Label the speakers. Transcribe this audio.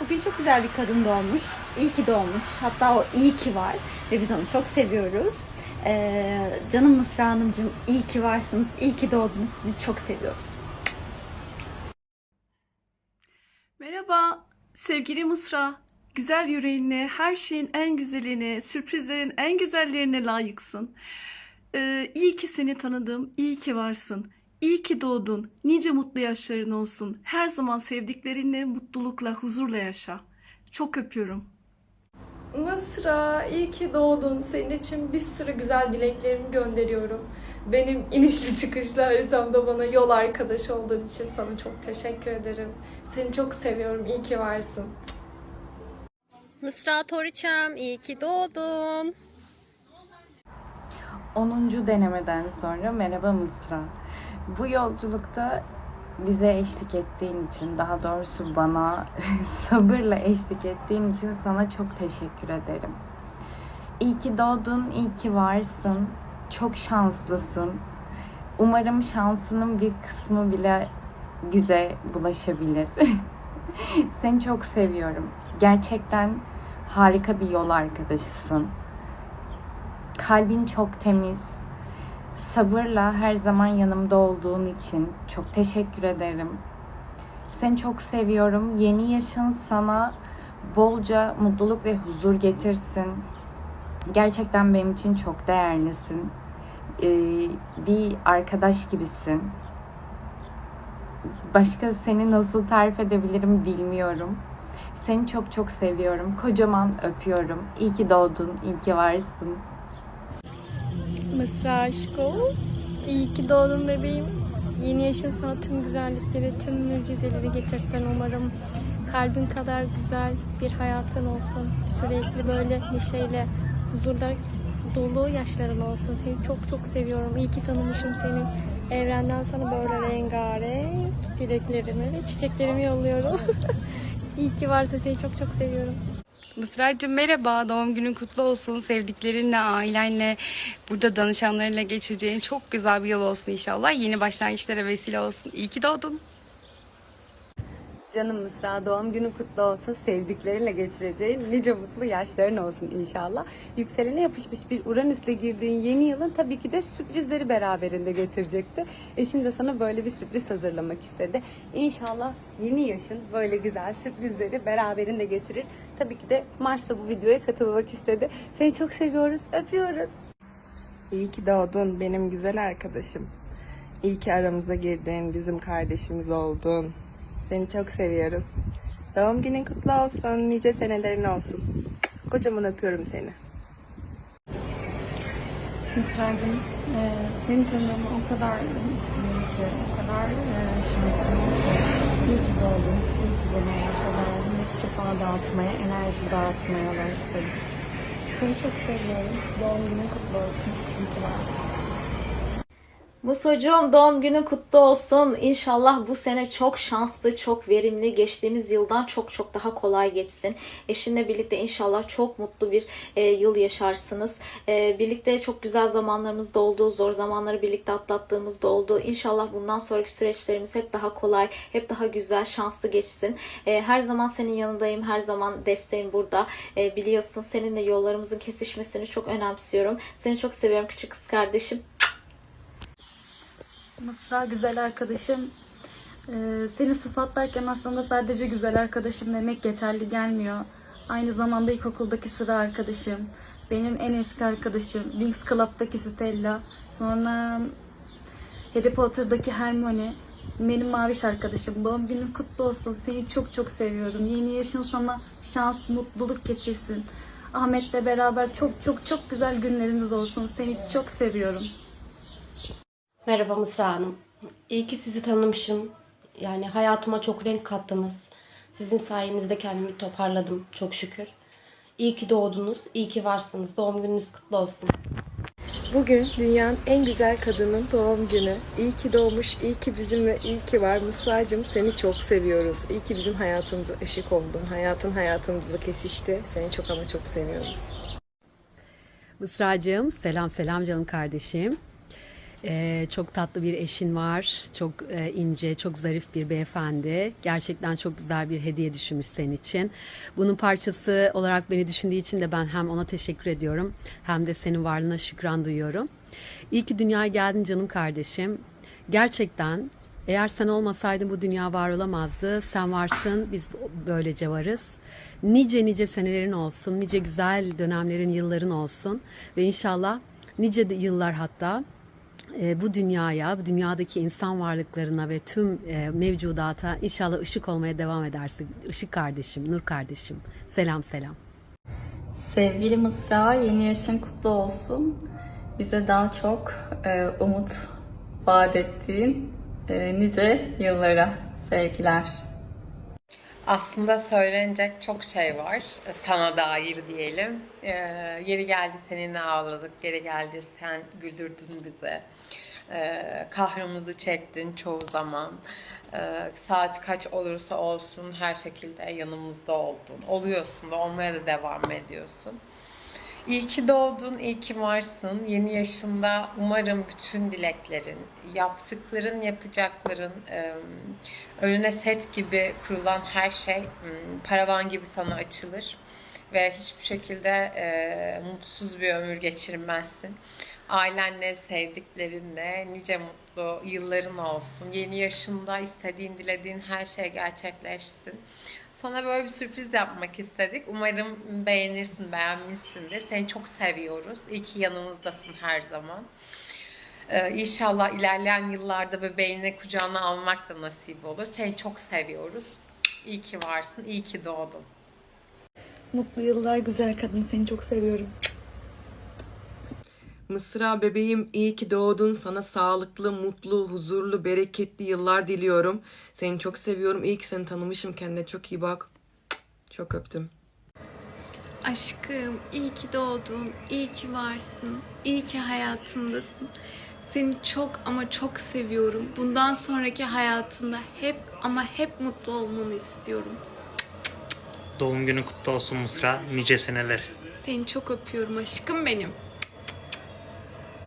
Speaker 1: Bugün çok güzel bir kadın doğmuş. İyi ki doğmuş. Hatta o iyi ki var. Ve biz onu çok seviyoruz. Ee, canım Mısra Hanımcığım iyi ki varsınız. İyi ki doğdunuz. Sizi çok seviyoruz.
Speaker 2: Merhaba sevgili Mısra. Güzel yüreğine, her şeyin en güzeline, sürprizlerin en güzellerine layıksın. Ee, iyi ki seni tanıdım, iyi ki varsın. İyi ki doğdun, nice mutlu yaşların olsun. Her zaman sevdiklerinle, mutlulukla, huzurla yaşa. Çok öpüyorum.
Speaker 3: Mısra, iyi ki doğdun. Senin için bir sürü güzel dileklerimi gönderiyorum. Benim inişli çıkışlı haritamda bana yol arkadaşı olduğun için sana çok teşekkür ederim. Seni çok seviyorum. İyi ki varsın.
Speaker 4: Mısra Toriçem, iyi ki doğdun.
Speaker 5: 10. denemeden sonra merhaba Mısra. Bu yolculukta bize eşlik ettiğin için, daha doğrusu bana sabırla eşlik ettiğin için sana çok teşekkür ederim. İyi ki doğdun, iyi ki varsın. Çok şanslısın. Umarım şansının bir kısmı bile bize bulaşabilir. Seni çok seviyorum. Gerçekten harika bir yol arkadaşısın. Kalbin çok temiz. Sabırla her zaman yanımda olduğun için çok teşekkür ederim. Seni çok seviyorum. Yeni yaşın sana bolca mutluluk ve huzur getirsin. Gerçekten benim için çok değerlisin. Ee, bir arkadaş gibisin. Başka seni nasıl tarif edebilirim bilmiyorum. Seni çok çok seviyorum. Kocaman öpüyorum. İyi ki doğdun, iyi ki varsın.
Speaker 6: Mısra aşkım. İyi ki doğdun bebeğim. Yeni yaşın sana tüm güzellikleri, tüm mucizeleri getirsin umarım. Kalbin kadar güzel bir hayatın olsun. Sürekli böyle neşeyle, huzurla dolu yaşların olsun. Seni çok çok seviyorum. İyi ki tanımışım seni. Evrenden sana böyle rengarenk dileklerimi ve çiçeklerimi yolluyorum. İyi ki varsa seni çok çok seviyorum.
Speaker 7: Mısra'cığım merhaba, doğum günün kutlu olsun. Sevdiklerinle, ailenle, burada danışanlarıyla geçireceğin çok güzel bir yıl olsun inşallah. Yeni başlangıçlara vesile olsun. İyi ki doğdun.
Speaker 8: Canım Mısra doğum günün kutlu olsun. Sevdiklerinle geçireceğin nice mutlu yaşların olsun inşallah. Yükselene yapışmış bir Uranüs'le girdiğin yeni yılın tabii ki de sürprizleri beraberinde getirecekti. Eşin de sana böyle bir sürpriz hazırlamak istedi. İnşallah yeni yaşın böyle güzel sürprizleri beraberinde getirir. Tabii ki de Mars da bu videoya katılmak istedi. Seni çok seviyoruz, öpüyoruz.
Speaker 9: İyi ki doğdun benim güzel arkadaşım. İyi ki aramıza girdin, bizim kardeşimiz oldun. Seni çok seviyoruz. Doğum günün kutlu olsun, nice senelerin olsun. Kocaman öpüyorum seni.
Speaker 10: Mısra'cığım, e, seni tanıdığıma o kadar mutluyum ki, o kadar e, şanslıyım. İyi ki doğdun, iyi ki ortada bir şifa dağıtmaya, enerji dağıtmaya başladım. Seni çok seviyorum. Doğum günün kutlu olsun. İyi ki varsın.
Speaker 11: Musocuğum doğum günün kutlu olsun. İnşallah bu sene çok şanslı, çok verimli, geçtiğimiz yıldan çok çok daha kolay geçsin. Eşinle birlikte inşallah çok mutlu bir e, yıl yaşarsınız. E, birlikte çok güzel zamanlarımız da oldu, zor zamanları birlikte atlattığımız da oldu. İnşallah bundan sonraki süreçlerimiz hep daha kolay, hep daha güzel, şanslı geçsin. E, her zaman senin yanındayım, her zaman desteğim burada. E, biliyorsun seninle yollarımızın kesişmesini çok önemsiyorum. Seni çok seviyorum küçük kız kardeşim.
Speaker 12: Mısra güzel arkadaşım. Ee, seni sıfatlarken aslında sadece güzel arkadaşım demek yeterli gelmiyor. Aynı zamanda ilkokuldaki sıra arkadaşım. Benim en eski arkadaşım. Wings Club'daki Stella. Sonra Harry Potter'daki Hermione. Benim maviş arkadaşım. Doğum günün kutlu olsun. Seni çok çok seviyorum. Yeni yaşın sana şans, mutluluk getirsin. Ahmet'le beraber çok çok çok güzel günlerimiz olsun. Seni çok seviyorum.
Speaker 13: Merhaba Mısra Hanım. İyi ki sizi tanımışım. Yani hayatıma çok renk kattınız. Sizin sayenizde kendimi toparladım çok şükür. İyi ki doğdunuz, iyi ki varsınız. Doğum gününüz kutlu olsun.
Speaker 9: Bugün dünyanın en güzel kadının doğum günü. İyi ki doğmuş, iyi ki bizimle, iyi ki var. Mısra'cığım seni çok seviyoruz. İyi ki bizim hayatımıza ışık oldun. Hayatın hayatımızla kesişti. Seni çok ama çok seviyoruz.
Speaker 14: Mısracığım selam selam canım kardeşim. Ee, çok tatlı bir eşin var. Çok e, ince, çok zarif bir beyefendi. Gerçekten çok güzel bir hediye düşünmüş senin için. Bunun parçası olarak beni düşündüğü için de ben hem ona teşekkür ediyorum hem de senin varlığına şükran duyuyorum. İyi ki dünyaya geldin canım kardeşim. Gerçekten eğer sen olmasaydın bu dünya var olamazdı. Sen varsın, biz böylece varız. Nice nice senelerin olsun, nice güzel dönemlerin, yılların olsun ve inşallah nice yıllar hatta bu dünyaya, bu dünyadaki insan varlıklarına ve tüm e, mevcudata inşallah ışık olmaya devam edersin. Işık kardeşim, Nur kardeşim. Selam selam.
Speaker 15: Sevgili Mısra, yeni yaşın kutlu olsun. Bize daha çok e, umut vaat ettiğin e, nice yıllara sevgiler.
Speaker 16: Aslında söylenecek çok şey var sana dair diyelim. Ee, yeri geldi seninle ağladık, yeri geldi sen güldürdün bize. Ee, kahrımızı çektin çoğu zaman. Ee, saat kaç olursa olsun her şekilde yanımızda oldun. Oluyorsun da olmaya da devam ediyorsun. İyi ki doğdun, iyi ki varsın. Yeni yaşında umarım bütün dileklerin, yaptıkların, yapacakların, önüne set gibi kurulan her şey m, paravan gibi sana açılır. Ve hiçbir şekilde mutsuz bir ömür geçirmezsin. Ailenle, sevdiklerinle nice mutlu yılların olsun. Yeni yaşında istediğin, dilediğin her şey gerçekleşsin. Sana böyle bir sürpriz yapmak istedik. Umarım beğenirsin, beğenmişsindir. Seni çok seviyoruz. İyi ki yanımızdasın her zaman. Ee, inşallah ilerleyen yıllarda bebeğini kucağına almak da nasip olur. Seni çok seviyoruz. İyi ki varsın, iyi ki doğdun.
Speaker 17: Mutlu yıllar güzel kadın seni çok seviyorum.
Speaker 18: Mısra bebeğim iyi ki doğdun. Sana sağlıklı, mutlu, huzurlu, bereketli yıllar diliyorum. Seni çok seviyorum. İyi ki seni tanımışım. Kendine çok iyi bak. Çok öptüm.
Speaker 19: Aşkım, iyi ki doğdun, iyi ki varsın, iyi ki hayatımdasın. Seni çok ama çok seviyorum. Bundan sonraki hayatında hep ama hep mutlu olmanı istiyorum.
Speaker 20: Doğum günü kutlu olsun Mısra. Nice seneler.
Speaker 19: Seni çok öpüyorum aşkım benim.